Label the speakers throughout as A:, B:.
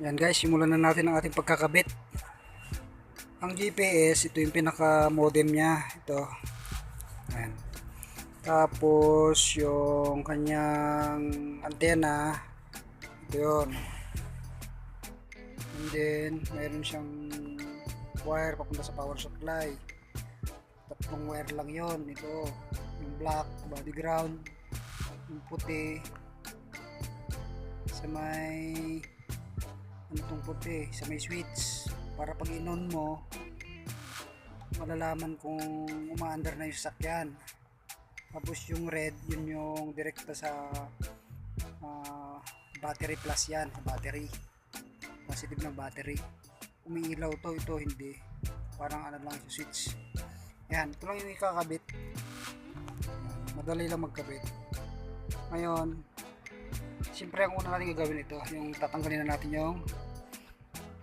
A: Yan guys, simulan na natin ang ating pagkakabit. Ang GPS, ito yung pinaka modem niya. Ito. Yan. Tapos yung kanyang antena. Ito yun. And then, mayroon siyang wire papunta sa power supply. Tatlong wire lang yon Ito. Yung black, body ground. Yung puti. Sa may ano tong puti sa may switch para pag inon mo malalaman kung umaandar na yung sasakyan. Tapos yung red yun yung direkta sa ah, battery plus yan battery. Positive ng battery. Umiilaw to ito hindi. Parang ano lang yung switch yan ito lang yung ikakabit. Madali lang magkabit. Ngayon Siyempre ang una natin gagawin ito, yung tatanggalin na natin yung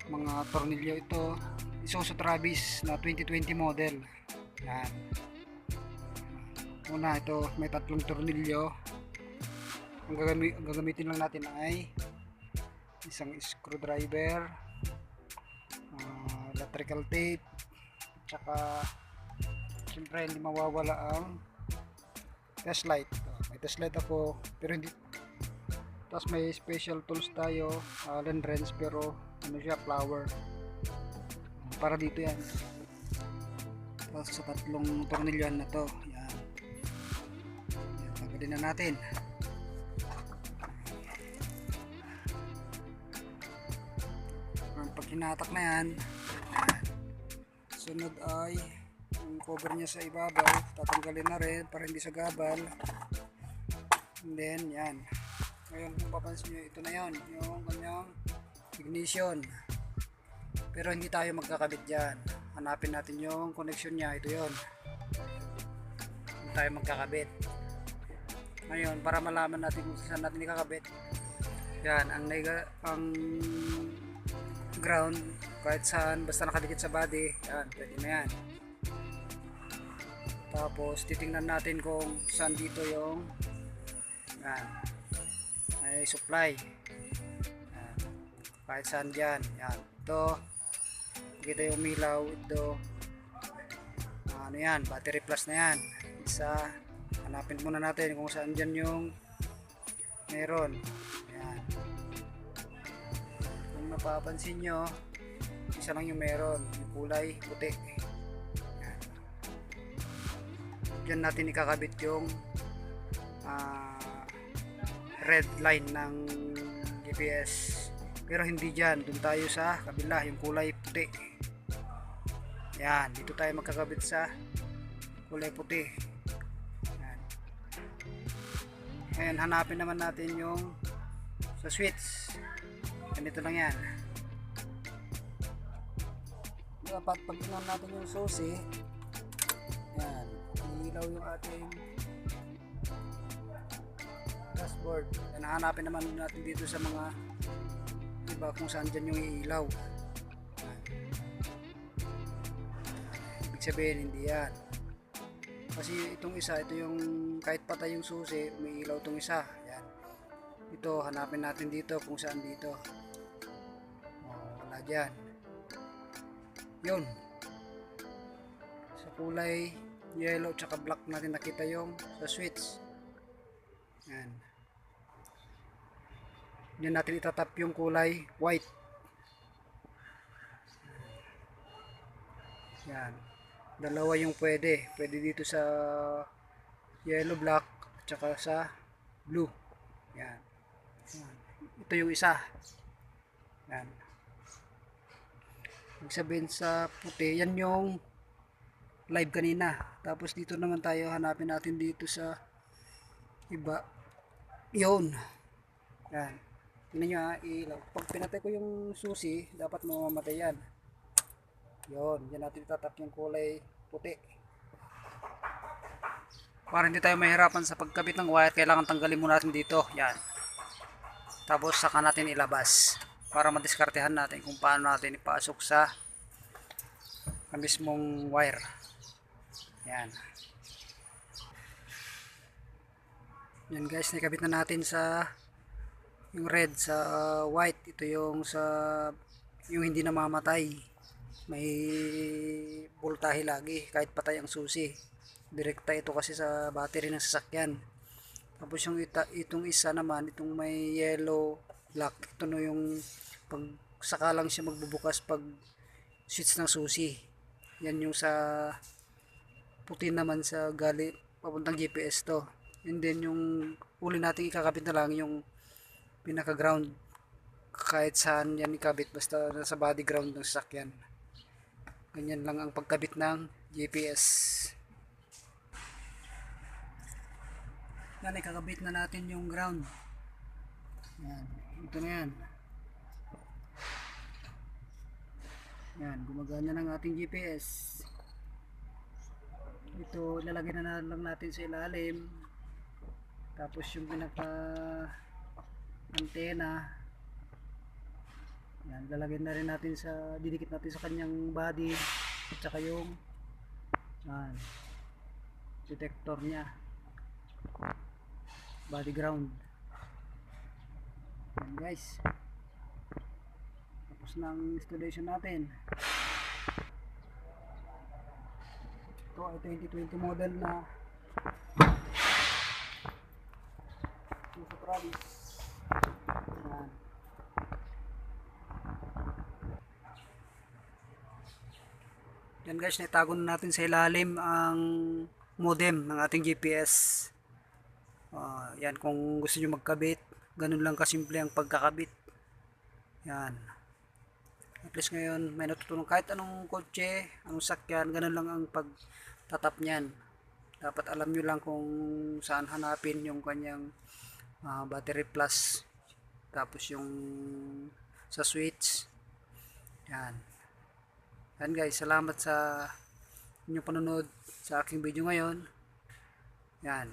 A: mga tornilyo ito. Isuzu Travis na 2020 model. Yan. Una ito, may tatlong tornilyo. Ang, gagami- ang gagamitin lang natin ay isang screwdriver, ah, electrical tape, tsaka siyempre hindi mawawala ang test light. May test light ako pero hindi tapos may special tools tayo, Allen wrench pero ano siya, flower. Para dito yan. Tapos sa tatlong tornilyan na to, yan. Yan, natin. Pag hinatak na yan, sunod ay yung cover niya sa ibabaw, tatanggalin na rin para hindi sa gabal. And then, yan. Ngayon kung papansin nyo, ito na yon yung kanyang ignition. Pero hindi tayo magkakabit dyan. Hanapin natin yung connection niya. Ito yon Hindi tayo magkakabit. Ngayon, para malaman natin kung saan natin ikakabit. Yan, ang, nega, ang ground, kahit saan, basta nakadikit sa body, yan, pwede na yan. Tapos, titingnan natin kung saan dito yung yan, may supply. Kahit saan dyan. Yan. ito. Kita yung umilaw ito. Ano yan? Battery plus na yan. Isa. Hanapin muna natin kung saan dyan yung meron. Yan. Kung napapansin nyo isa lang yung meron. Yung kulay puti. Yan. Dyan natin ikakabit yung ah red line ng GPS pero hindi dyan dun tayo sa kabila yung kulay puti. Yan dito tayo magkakabit sa kulay puti. Yan. Ngayon hanapin naman natin yung sa switch ganito lang yan. Dapat pag inan natin yung susi yan ilaw yung ating dashboard. Yan, hanapin naman natin dito sa mga iba kung saan dyan yung ilaw. Yan. Ibig sabihin, hindi yan. Kasi itong isa, ito yung kahit patay yung susi, may ilaw itong isa. Yan. Ito, hanapin natin dito kung saan dito. Oh, wala dyan. Yun. Sa kulay yellow tsaka black natin nakita yung sa switch. Yan. Yan natin itatap yung kulay white. Yan. Dalawa yung pwede. Pwede dito sa yellow black at saka sa blue. Yan. Ito yung isa. Yan. Ibig sa puti, yan yung live kanina. Tapos dito naman tayo hanapin natin dito sa iba. Yun. Yan. Nyo ha, ilaw. Pag pinatay ko yung susi, dapat mamamatay yan. Yun. Yan natin itatap yung kulay puti. Para hindi tayo mahirapan sa pagkabit ng wire, kailangan tanggalin muna natin dito. Yan. Tapos saka natin ilabas. Para madiskartehan natin kung paano natin ipasok sa mismong wire. Yan. Yan guys, nakabit na natin sa yung red sa white ito yung sa yung hindi namamatay. May voltahe lagi kahit patay ang susi. Direkta ito kasi sa battery ng sasakyan. Tapos yung ita, itong isa naman itong may yellow black ito no yung pag saka lang siya magbubukas pag switch ng susi. Yan yung sa puti naman sa gali papuntang GPS to. And then yung uli natin ikakabit na lang yung pinaka ground kahit saan yan ikabit basta nasa body ground ng sasakyan. Ganyan lang ang pagkabit ng GPS yan ikakabit na natin yung ground. Yan ito na yan. Yan gumagana ng ating GPS ito lalagyan na lang natin sa ilalim. Tapos yung pinaka antena. Yan lalagyan na rin natin sa didikit natin sa kanyang body at saka yung yan detector niya. Body ground. Yan guys. Tapos ang installation natin. Ito ay 2020 model na. Travis yan yan guys naitago na natin sa ilalim ang modem ng ating GPS Ah, yan kung gusto nyo magkabit ganun lang kasimple ang pagkakabit. Yan. At least ngayon may natutunan. Kahit anong kotse anong sakyan ganun lang ang pagtatap niyan. Dapat alam nyo lang kung saan hanapin yung kanyang ah, battery plus tapos yung sa switch. Yan. Yan guys. Salamat sa inyong panonood sa aking video ngayon. Yan.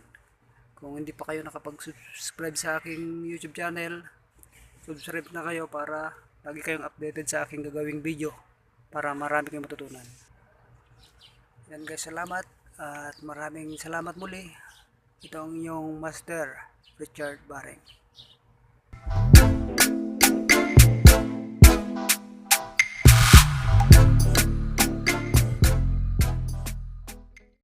A: Kung hindi pa kayo nakapag-subscribe sa aking YouTube channel, subscribe na kayo para lagi kayong updated sa aking gagawing video para marami kayong matutunan. Yan guys, salamat. At maraming salamat muli. Ito ang inyong master, Richard you